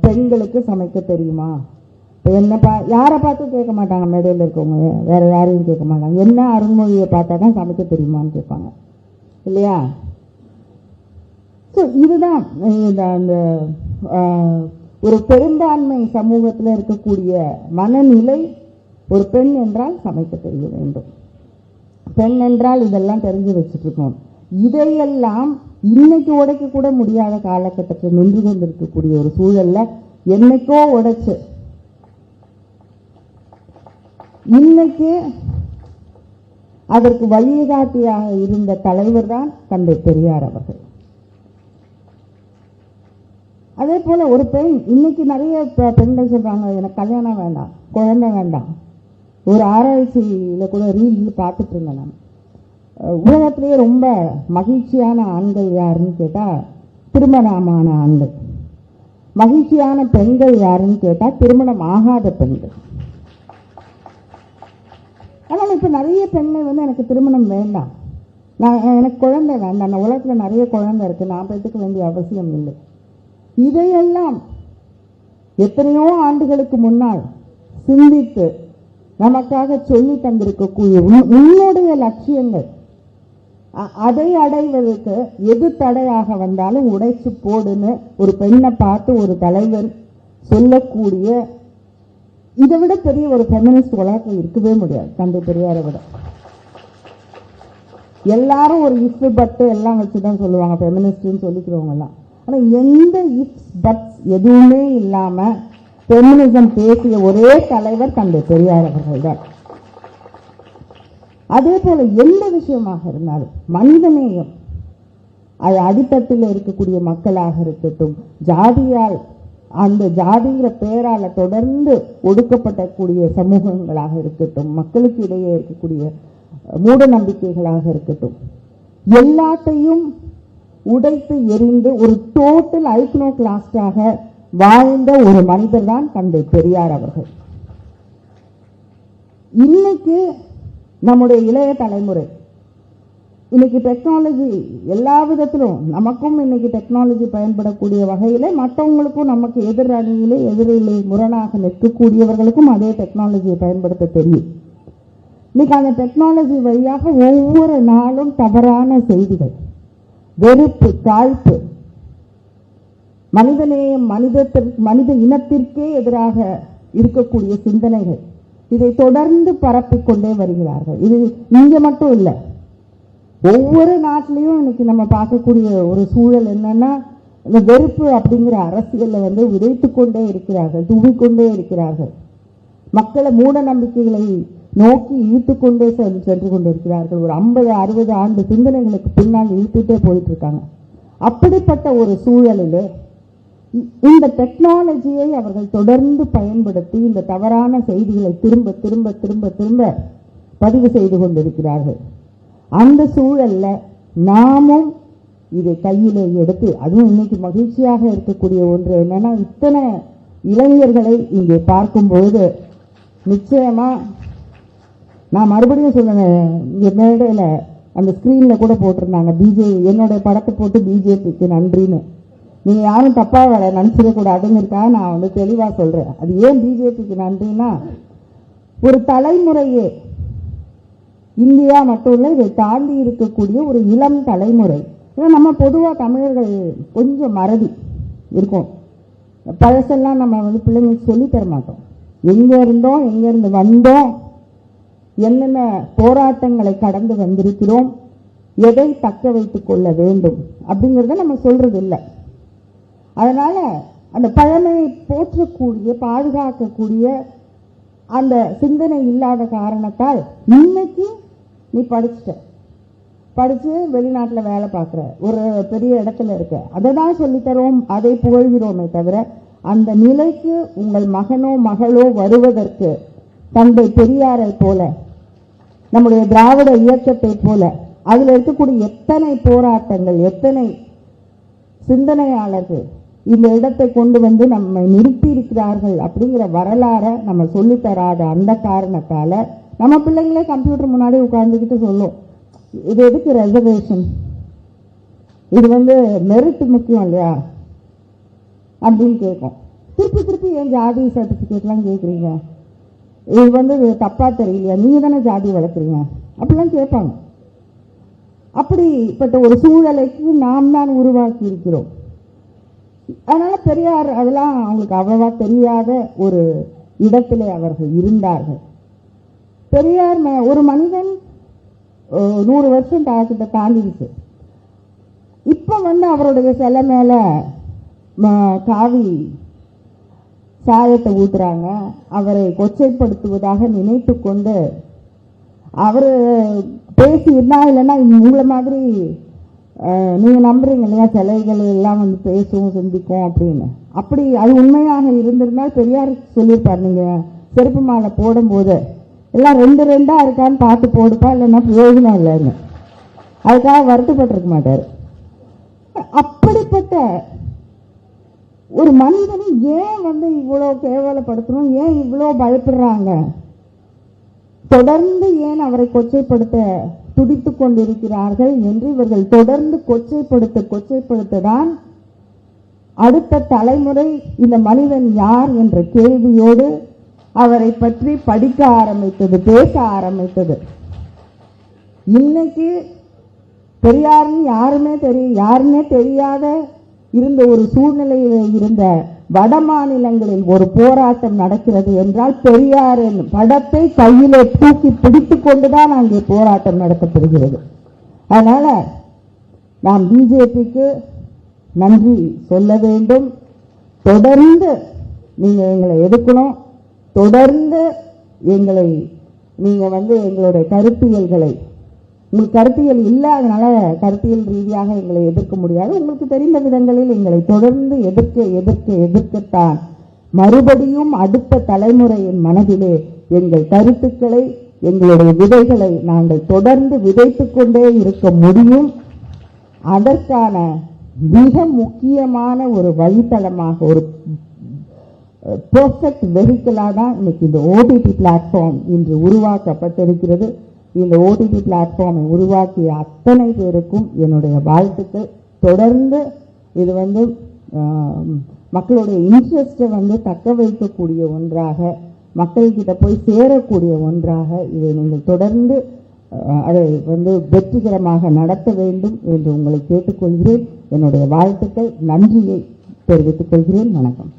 பெண்களுக்கு சமைக்க தெரியுமா? என்னப்பா என்ன பா யாரை பார்த்து கேட்க மாட்டாங்க மேடையில் இருக்கவங்க. வேற யாரையும் கேட்க மாட்டாங்க. என்ன அருண்மொழியை பார்த்தா தான் சமைக்க தெரியுமான்னு கேட்பாங்க. இல்லையா? ஸோ இதுதான் இந்த அந்த ஆஹ், ஒரு பெரும்பான்மை சமூகத்தில் இருக்கக்கூடிய மனநிலை ஒரு பெண் என்றால் சமைக்க தெரிய வேண்டும். பெண் என்றால் இதெல்லாம் தெரிஞ்சு வச்சுட்டு இருக்கோம் இதையெல்லாம் இன்னைக்கு உடைக்க கூட முடியாத காலகட்டத்தில் நின்று கொண்டிருக்கக்கூடிய ஒரு சூழல்ல என்னைக்கோ உடைச்சு. இன்னைக்கு அதற்கு வழிகாட்டியாக இருந்த தலைவர் தான் தந்தை பெரியார் அவர்கள். அதே போல ஒரு பெண் இன்னைக்கு நிறைய பெண்கள் சொல்றாங்க எனக்கு கல்யாணம் வேண்டாம் குழந்தை வேண்டாம். ஒரு ஆராய்ச்சியில கூட ரீல் பார்த்துட்டு இருந்தேன் நான். உலகத்திலேயே ரொம்ப மகிழ்ச்சியான ஆண்கள் யாருன்னு கேட்டா திருமணமான ஆண்கள். மகிழ்ச்சியான பெண்கள் யாருன்னு கேட்டா திருமணம் ஆகாத பெண்கள். ஆனால் இப்போ நிறைய பெண்கள் வந்து எனக்கு திருமணம் வேண்டாம். நான் எனக்கு குழந்தை வேண்டாம். நான் உலகத்துல நிறைய குழந்தை இருக்கு. நான் பெற்றுக்க வேண்டிய அவசியம் இல்லை. இதையெல்லாம் எத்தனையோ ஆண்டுகளுக்கு முன்னால் சிந்தித்து நமக்காக சொல்லி தந்திருக்கக்கூடிய உன்னுடைய லட்சியங்கள் அதை அடைவதற்கு எது தடையாக வந்தாலும் உடைச்சு போடுன்னு ஒரு பெண்ணை பார்த்து ஒரு தலைவர் சொல்லக்கூடிய இதை விட பெரிய ஒரு ஃபெமினிஸ்ட் உலகத்தில் இருக்கவே முடியாது தந்தை பெரியாரை விட. எல்லாரும் ஒரு இஃப் பட்டு எல்லாம் வச்சு தான் சொல்லுவாங்க ஃபெமினிஸ்ட்னு சொல்லிக்கிறவங்க எல்லாம் ஆனா எந்த இஃப்ஸ் பட்ஸ் எதுவுமே இல்லாம ஃபெமினிசம் பேசிய ஒரே தலைவர் தந்தை பெரியார் அவர்கள் தான். அதே போல எந்த விஷயமாக இருந்தாலும் மனிதநேயம். அது அடித்தட்டில் இருக்கக்கூடிய மக்களாக இருக்கட்டும் ஜாதியால் அந்த ஜாதிங்கிற பெயரால தொடர்ந்து ஒடுக்கப்படக்கூடிய சமூகங்களாக இருக்கட்டும் மக்களுக்கு இடையே இருக்கக்கூடிய மூட நம்பிக்கைகளாக இருக்கட்டும் எல்லாத்தையும் உடைத்து எரிந்து ஒரு டோட்டல் ஐக்னோ கிளாஸ்டாக வாழ்ந்த ஒரு மனிதர் தான் தந்தை பெரியார் அவர்கள். இன்னைக்கு நம்முடைய இளைய தலைமுறை. இன்னைக்கு டெக்னாலஜி எல்லா விதத்திலும் நமக்கும் இன்னைக்கு டெக்னாலஜி பயன்படக்கூடிய வகையில மற்றவங்களுக்கும் நமக்கு எதிர் அணியிலே எதிரிலே முரணாக நிற்கக்கூடியவர்களுக்கும் அதே டெக்னாலஜியை பயன்படுத்த தெரியும். இன்னைக்கு அந்த டெக்னாலஜி வழியாக ஒவ்வொரு நாளும் தவறான செய்திகள் வெறுப்பு தாழ்ப்பு மனிதநேயம் மனிதத்திற்கு மனித இனத்திற்கே எதிராக இருக்கக்கூடிய சிந்தனைகள் இதை தொடர்ந்து பரப்பிக் கொண்டே வருகிறார்கள். இது இங்க மட்டும் இல்லை. ஒவ்வொரு நாட்டிலையும் இன்னைக்கு நம்ம பார்க்கக்கூடிய ஒரு சூழல் என்னன்னா இந்த வெறுப்பு அப்படிங்கிற அரசியலை வந்து விதைத்துக் கொண்டே இருக்கிறார்கள் தூவிக்கொண்டே இருக்கிறார்கள். மக்களை மூட நம்பிக்கைகளை நோக்கி இழுத்து கொண்டே சென்று கொண்டிருக்கிறார்கள். ஒரு ஐம்பது அறுபது ஆண்டு சிந்தனைகளுக்கு பின்னால் இழுத்துட்டே போயிட்டு இருக்காங்க. அப்படிப்பட்ட ஒரு சூழலிலே இந்த டெக்னாலஜியை அவர்கள் தொடர்ந்து பயன்படுத்தி இந்த தவறான செய்திகளை திரும்ப திரும்ப திரும்ப திரும்ப பதிவு செய்து கொண்டிருக்கிறார்கள். அந்த சூழல்ல நாமும் இதை கையிலே எடுத்து அதுவும் இன்னைக்கு மகிழ்ச்சியாக இருக்கக்கூடிய ஒன்று என்னன்னா இத்தனை இளைஞர்களை இங்கே பார்க்கும்போது நிச்சயமா நான் மறுபடியும் சொன்னேன் இங்க மேடையில அந்த ஸ்கிரீன்ல கூட போட்டிருந்தாங்க. பிஜே என்னுடைய படத்தை போட்டு பிஜேபிக்கு நன்றின்னு. நீங்க யாரும் தப்பா வேலை நினைச்சிட நான் வந்து தெளிவா சொல்றேன். அது ஏன் பிஜேபிக்கு நன்றின்னா ஒரு தலைமுறையே இந்தியா மட்டும் இல்லை இதை தாண்டி இருக்கக்கூடிய ஒரு இளம் தலைமுறை. ஏன்னா நம்ம பொதுவா தமிழர்கள் கொஞ்சம் மறதி இருக்கும். பழசெல்லாம் நம்ம வந்து பிள்ளைங்களுக்கு சொல்லித் தர மாட்டோம். எங்க இருந்தோம் எங்க இருந்து வந்தோம் என்னென்ன போராட்டங்களை கடந்து வந்திருக்கிறோம் எதை தக்க வைத்துக் கொள்ள வேண்டும் அப்படிங்கறத நம்ம சொல்றது இல்லை அதனால அந்த பழமையை போற்றக்கூடிய பாதுகாக்கக்கூடிய அந்த சிந்தனை இல்லாத காரணத்தால் இன்னைக்கு நீ படிச்சுட்ட. படிச்சு வெளிநாட்டில் வேலை பார்க்குற. ஒரு பெரிய இடத்துல இருக்க. அதை தான் சொல்லித்தரோம் அதை புகழ்கிறோமே தவிர அந்த நிலைக்கு உங்கள் மகனோ மகளோ வருவதற்கு தந்தை பெரியாரை போல நம்முடைய திராவிட இயக்கத்தை போல அதில் இருக்கக்கூடிய எத்தனை போராட்டங்கள் எத்தனை சிந்தனையாளர்கள் இந்த இடத்தை கொண்டு வந்து நம்மை நிறுத்தி இருக்கிறார்கள் அப்படிங்கிற வரலாறை நம்ம சொல்லித் தராத அந்த காரணத்தால நம்ம பிள்ளைங்களே கம்ப்யூட்டர் முன்னாடி உட்கார்ந்துக்கிட்டு சொல்லும். இது எதுக்கு ரெசர்வேஷன் இது வந்து மெரிட் முக்கியம் இல்லையா? அப்படின்னு கேட்கும். திருப்பி திருப்பி ஏன் ஜாதி சர்டிஃபிகேட்லாம் கேட்குறீங்க? இது வந்து தப்பா தெரியலையா? நீங்க தானே ஜாதி வளர்க்குறீங்க? அப்படிலாம் கேட்பாங்க. அப்படிப்பட்ட ஒரு சூழலைக்கு நாம் தான் உருவாக்கி இருக்கிறோம் அதனால பெரியார் அதெல்லாம் அவங்களுக்கு அவ்வளவா தெரியாத ஒரு இடத்திலே அவர்கள் இருந்தார்கள். பெரியார் ஒரு மனிதன் நூறு வருஷம் தாக்கிட்ட தாண்டிடுச்சு இப்ப வந்து அவருடைய சிலை மேல காவி சாயத்தை ஊத்துறாங்க. அவரை கொச்சைப்படுத்துவதாக நினைத்து கொண்டு அவர் பேசி இருந்தா இல்லைன்னா உங்களை மாதிரி நீங்கள் நீங்க நம்புறீங்க இல்லையா? சிலைகள் எல்லாம் வந்து பேசும் சிந்திக்கும் அப்படின்னு. அப்படி அது உண்மையாக இருந்திருந்தால் பெரியார் சொல்லியிருப்பார். நீங்க செருப்பு மாலை போடும்போது எல்லாம் ரெண்டு ரெண்டா இருக்கான்னு பார்த்து போடுப்பா இல்லைன்னா பிரயோஜனம் இல்லைன்னு. அதுக்காக வருத்தப்பட்டிருக்க மாட்டார். அப்படிப்பட்ட ஒரு மனிதனை ஏன் வந்து இவ்வளோ கேவலப்படுத்தணும்? ஏன் இவ்வளோ பயப்படுறாங்க? தொடர்ந்து ஏன் அவரை கொச்சைப்படுத்த துடித்துக் கொண்டிருக்கிறார்கள் என்று இவர்கள் தொடர்ந்து கொச்சைப்படுத்த கொச்சைப்படுத்த தான் அடுத்த தலைமுறை இந்த மனிதன் யார் என்ற கேள்வியோடு அவரை பற்றி படிக்க ஆரம்பித்தது பேச ஆரம்பித்தது. இன்னைக்கு பெரியாருன்னு யாருமே தெரியும் யாருன்னே தெரியாத இருந்த ஒரு சூழ்நிலையில் இருந்த வட மாநிலங்களில் ஒரு போராட்டம் நடக்கிறது என்றால் பெரியாரின் படத்தை கையிலே தூக்கி பிடித்துக் கொண்டுதான் அங்கே போராட்டம் நடத்தப்படுகிறது. அதனால நாம் பிஜேபிக்கு நன்றி சொல்ல வேண்டும். தொடர்ந்து நீங்க எங்களை எடுக்கணும் தொடர்ந்து எங்களை நீங்க வந்து எங்களுடைய கருத்தியல்களை உங்களுக்கு கருத்தியல் இல்லாதனால கருத்தியல் ரீதியாக எங்களை எதிர்க்க முடியாது. உங்களுக்கு தெரிந்த விதங்களில் எங்களை தொடர்ந்து எதிர்க்க எதிர்க்க எதிர்க்கத்தான். மறுபடியும் அடுத்த தலைமுறையின் மனதிலே எங்கள் கருத்துக்களை எங்களுடைய விதைகளை நாங்கள் தொடர்ந்து விதைத்துக் கொண்டே இருக்க முடியும். அதற்கான மிக முக்கியமான ஒரு வழித்தளமாக ஒரு பெர்ஃபெக்ட் வெஹிக்கிளாக தான் இன்னைக்கு இந்த ஓடிடி பிளாட்ஃபார்ம் இன்று உருவாக்கப்பட்டிருக்கிறது. இந்த ஓடிடி பிளாட்ஃபார்மை உருவாக்கிய அத்தனை பேருக்கும் என்னுடைய வாழ்த்துக்கள். தொடர்ந்து இது வந்து மக்களுடைய இன்ட்ரெஸ்ட்டை வந்து தக்க வைக்கக்கூடிய ஒன்றாக மக்கள்கிட்ட போய் சேரக்கூடிய ஒன்றாக இதை நீங்கள் தொடர்ந்து அஹ், அதை வந்து வெற்றிகரமாக நடத்த வேண்டும் என்று உங்களை கேட்டுக்கொள்கிறேன். என்னுடைய வாழ்த்துக்கள் நன்றியை தெரிவித்துக் கொள்கிறேன். வணக்கம்.